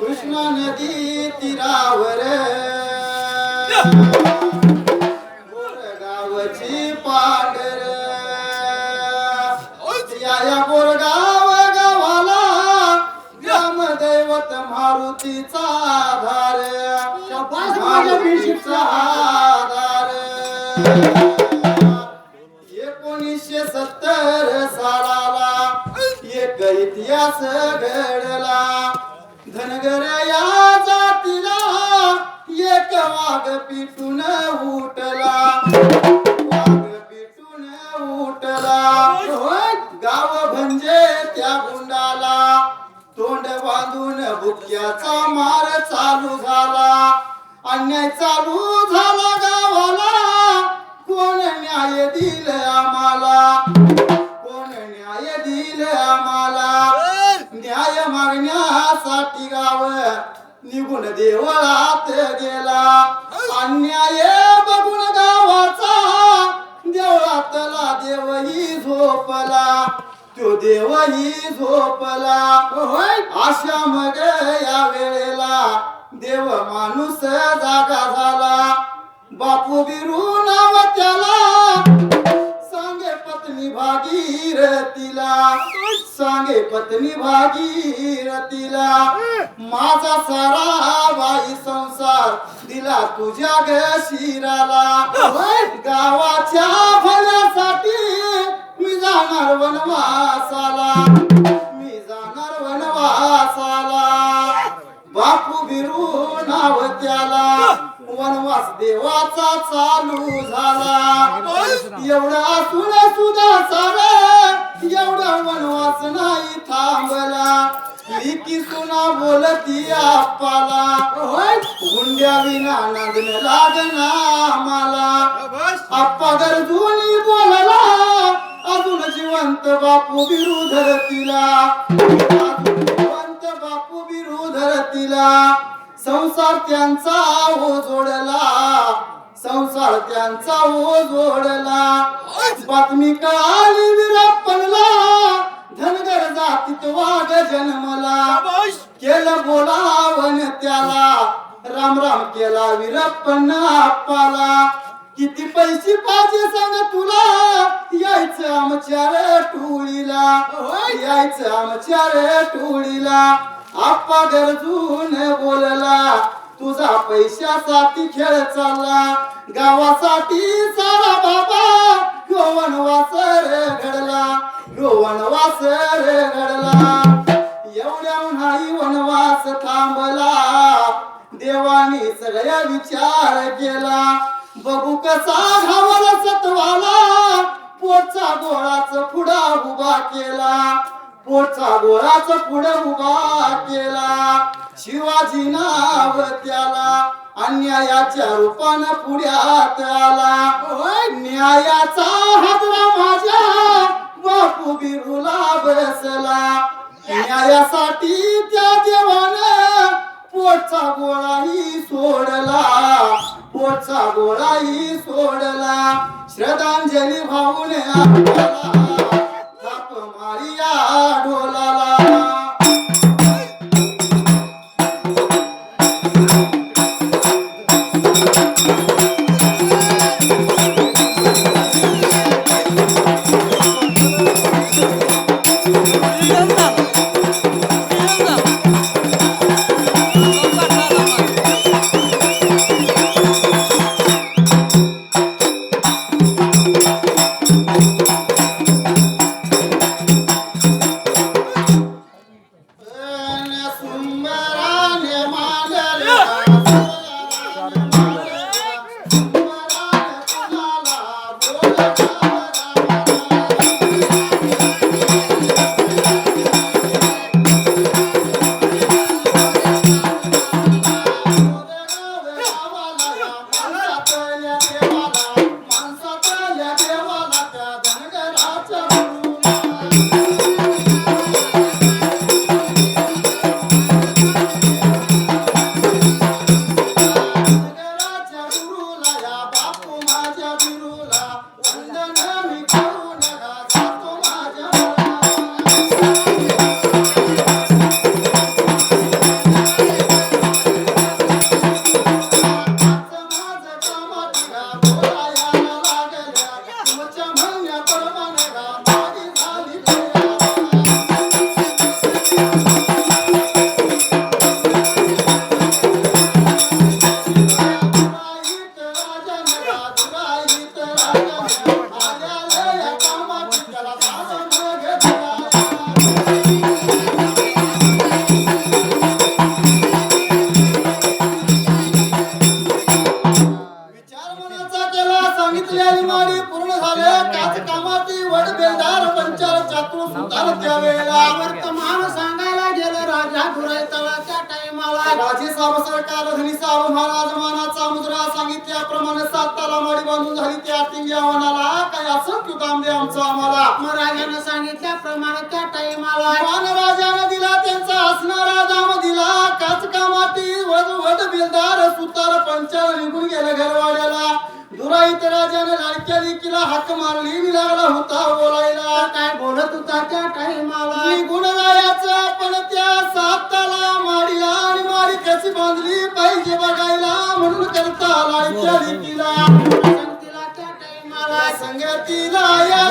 कृष्णा नदी तीरावर. गावची पांढर. या बोरगाव गावाला ग्रामदैवत मारुतीचा आधार. मारुतीचा आधार. एकोणीसशे सत्तर सालाला एक इतिहास घडला. धनगर या जातीला एक वाघ पिटून उठला. देवळात गेला. अन्याय बघून गावाचा देवळातला देवही झोपला. तो देवही झोपला. होय अशा मग या वेळेला देव माणूस जागा झाला. बापू बिरू नाव त्याला पत्नी भागीरथीला सांगे पत्नी भागीरथीला माझा सारा बाई संसार दिला तुझ्या ग शिराला. होय, गावाच्या भल्यासाठी मी जाणार वनवासाला. मी जाणार वनवासाला. वनवास देवाचा चालू झाला. एवढा असून सुद्धा सार एवढा वनवास नाही थांबला. लिकी सुना बोलती आप्पाला. हुंड्या विना नांदन लागना मला आप्पा गरजूनी बोलला. अजून जिवंत बापू बिरू धरतीला अजून जिवंत बापू बिरू धरतीला संसार त्यांचा ओ जोडला. संसार त्यांचा ओ जोडला बातमी कळाली विरप्पनला. धनगर जातीत वाघ जन्मला. केलं बोलावन त्याला. राम राम केला विरप्पन आप्पाला. किती पैसे पाहिजे सांग तुला? यायचं आमच्या रे टोळीला यायचं आमच्या रे टोळीला आप्पा गरजून बोलला. तुझा पैशासाठी खेळ चालला. गावासाठी सारा बाबा गोवन वासर घडला. गोवन वासर घडला. एवढ्या उन्हाळी वनवास थांबला. देवानी सगळ्या विचार केला. बघू कसा घावला सत्वाला. पोटचा गोळाच पुढा उभा केला. पोटचा गोळाच पुढे उभा केला. शिवाजी नाव त्याला अन्यायाच्या रूपानं पुढ्यात आला. न्यायाचा हादरा माझ्या बापू बिरुला बसला न्यायासाठी त्या देवानं पोटचा गोळाही सोडला. पोटचा गोळाही सोडला. श्रद्धांजली भाऊने आपल्याला ah, ah, साब महाराज मानाचा मुद्रा सांगितल्याप्रमाणे सात ताला माडी बांधून झाली. त्या टिंग्या वनाला काय असं क्यू काम दे आमचं आम्हाला. मग राजानं सांगितल्याप्रमाणे त्या टाइमाला मान राजानं दिला त्यांचा असणारा दाम दिला. काच कामाटी बिलदार सुतार पंचाल निघून गेलं घरवाड्याला. दुराईत राजाने लाडक्या लिकीला हाक मारली. लागला होता बोलायला. काय बोलत होता त्या टाइमाला जायचं आपण त्या माडीला आणि कशी बांधली पाहिजे बघायला म्हणून करता संगतीला त्या टाइमाला संगतीला या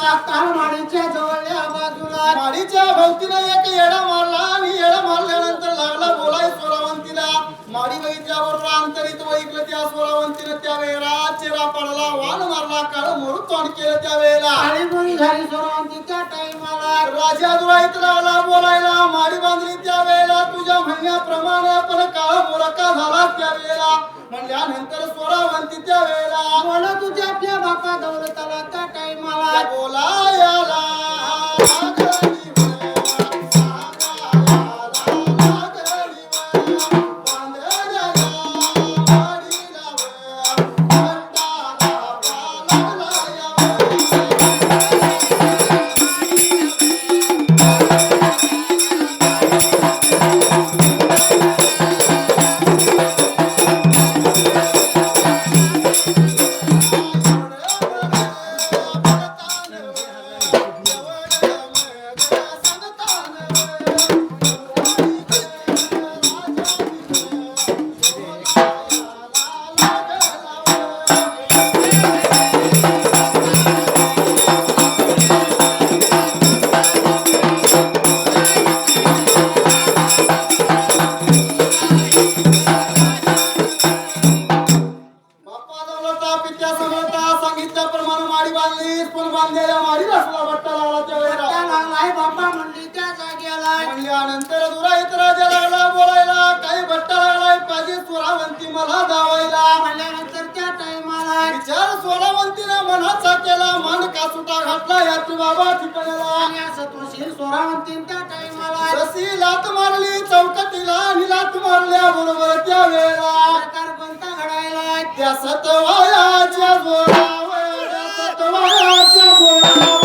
सातार माडीच्या जवळल्या बाजूला. माडीच्या भोवतीनं एक येडा मारला आणि येडा मारल्यानंतर लागला बोलाय सोरावंतीला माडी बघितल्यावर अंतरित ऐकलं त्या सोरावंतीनं त्या वेळेला चेहरा पडला वाण मारला काळ मोरू तोंड केलं त्या वेळेला आणि बोली झाली सोरवंती त्या टाइमाला राजा दुराईत लागला बोलायला माडी बांधली त्या वेळेला तुझ्या म्हणण्याप्रमाणे पण काळ मोरका झाला त्या वेळेला म्हणल्यानंतर सोरावंती त्या वेळेला बोला तुझ्या आपल्या बापा दौलताला म्हणती मला जावायला. म्हणल्यानंतर त्या टाइमाला विचार सोरावंतीने मनाचा केला. मन का सुटा घातला याची बाबा ठिकाणाला आणि असं सोरावंती त्या टाइमाला जशी लात मारली चौकटीला आणि लात मारल्या बरोबर त्या वेळेला. प्रकार कोणता घडायला त्या सतवायाच्या जोरावर सतवायाच्या जोरावर.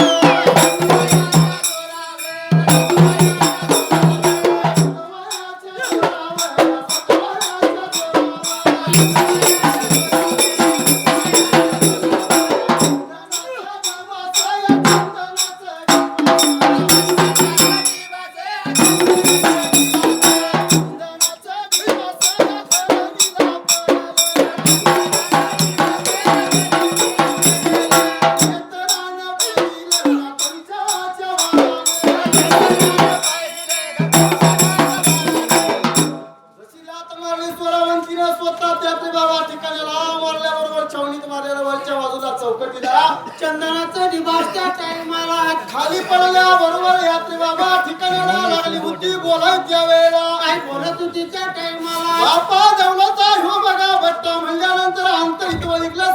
यात्री बाबा ठिकाणाला लागली बुद्धी बोलाय त्या वेळेला काय बोलत होती त्या टाइमाला बापा दौलता ह्यो बघा भट्टा म्हणल्यानंतर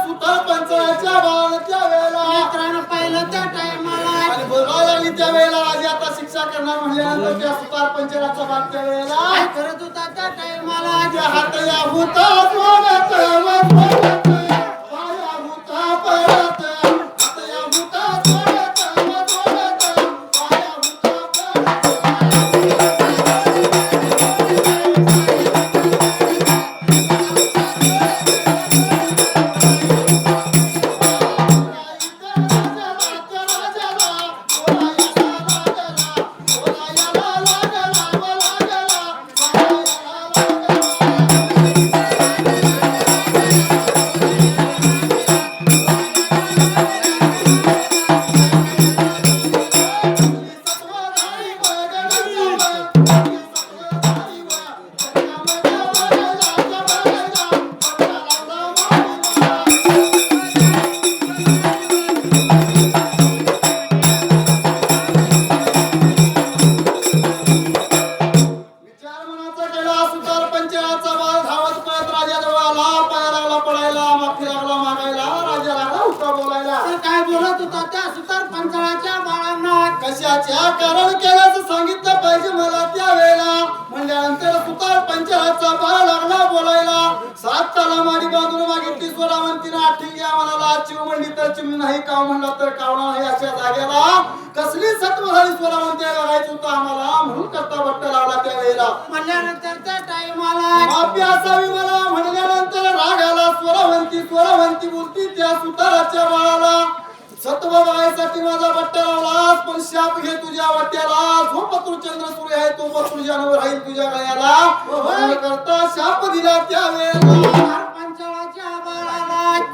सुतार पंचायतच्या वेळेला मित्रानं पाहिलं त्या टाइमाला आणि बोलायला लागली त्या वेळेला राजा आता शिक्षा करणार म्हणल्यानंतर त्या सुतार पंचायतचा भाग त्या वेळेला करत होता त्या टाइमाला त्या हात या भूता कसली सत्व झाली स्वरावंती बघायचं होतं आम्हाला? म्हणून करता बट्टा लागला त्या वेळेला म्हणल्यानंतर त्या टायमाला माफी असावी मला म्हणल्यानंतर राग आला. स्वरवंती स्वरवंती बोलती त्या सुताराच्या बाळाला. सत्व बघायसाठी माझा बट्टा लावलास पण शाप घे तुझ्या वाट्याला. जो पत्र चंद्र सूर्य आहे तो पत्र तुझ्यावर राहील तुझ्या गळ्याला. करता शाप दिला त्या वेळेला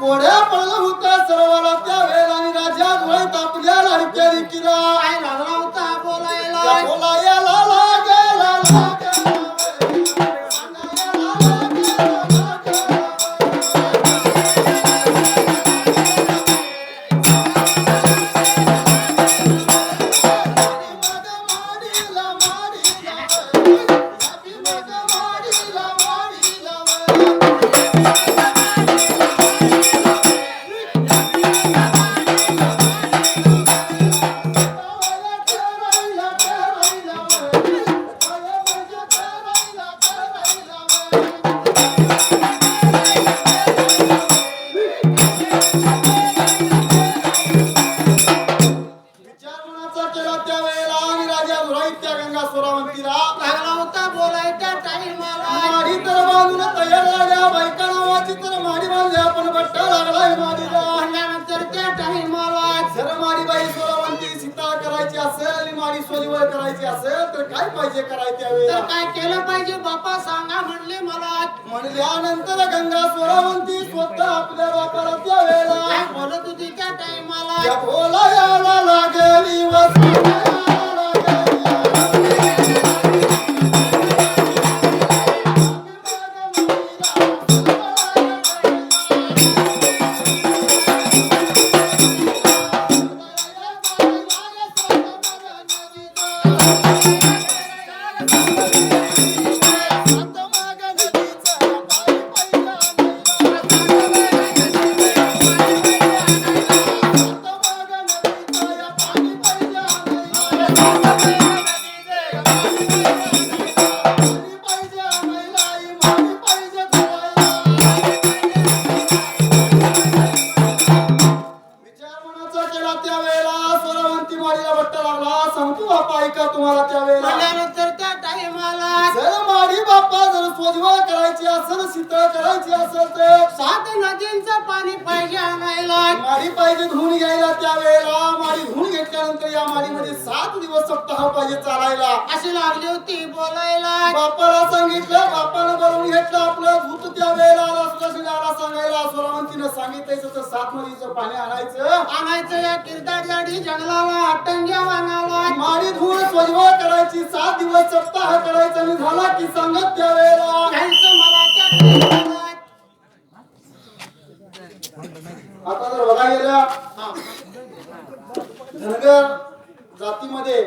कोड्या पडलं होता सर्वाला त्या वेळेला आणि राजा धुळीत आपल्या लाडक्या लेकीला. काय लागला होता बोलायला? बोलायला काय केलं पाहिजे. बापा सांगा म्हणले मला. म्हणल्यानंतर गंगा सोलावंती स्वतः आपल्या बापाला त्या वेळेला काय बोलत होती त्या टायमाला सुदर्शनाला सांगायला स्वरावंतीनं सांगितलं सात नदीचं पाणी आणायचं. आणायचं या किरदार जाडी जंगलाला अट्टंग्या वानाला. माडी धुवून स्वजवळ करायची सात दिवस सप्ताह करायचा आणि झाला की सांगत त्या वेळेला घ्यायचं मला त्या. आता जर बघा गेल्या धनगर जातीमध्ये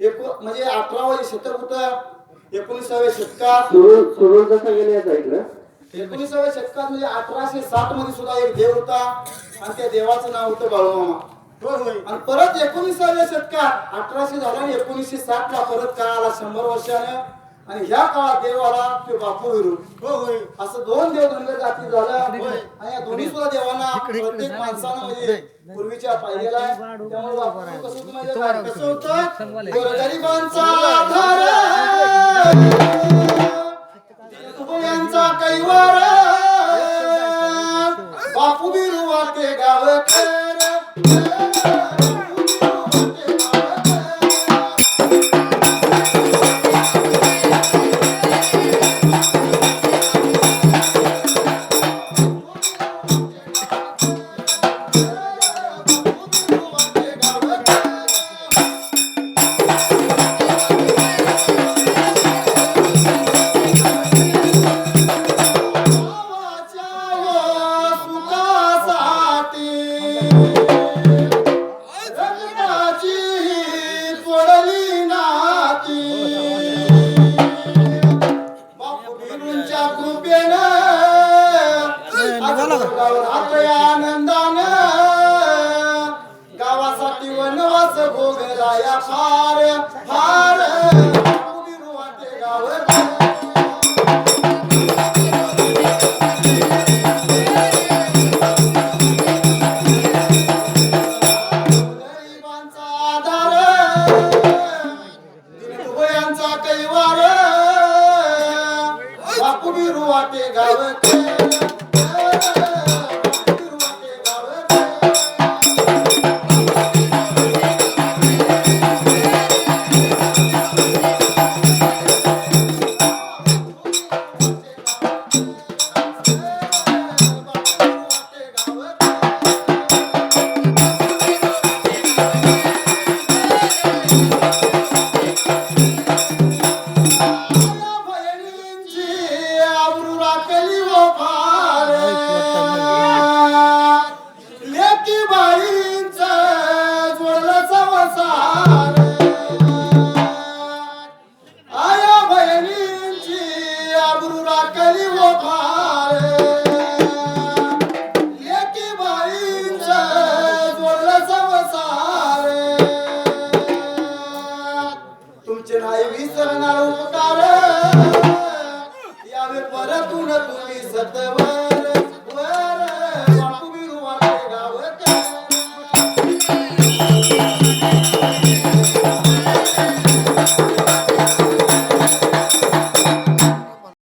एको म्हणजे अठरावे शतक होत एकोणीसाव्या शतकात. सुरू सुरू कसं गेले साईडला. एकोणीसाव्या शतकात म्हणजे अठराशे साठमध्ये सुद्धा एक देव होता. आणि त्या देवाचं नाव होतं बाळूमामा. आणि परत एकोणीसाव्या शतकात अठराशे झाला आणि एकोणीसशे साठ ला परत काळ आला शंभर वर्षानं. आणि ह्या काळात देवाला ते बापू विरू हो होय. असं दोन देव धनगर जाती झालं. आणि या दोन्ही सुद्धा देवांना प्रत्येक माणसानं म्हणजे पूर्वीच्या पाहिलेला आहे. त्यामुळे बापू कसं? कसं होतं? आधार यांचा कैवार बापू आनंदानं गावासाठी वनवास भोगला या फार फार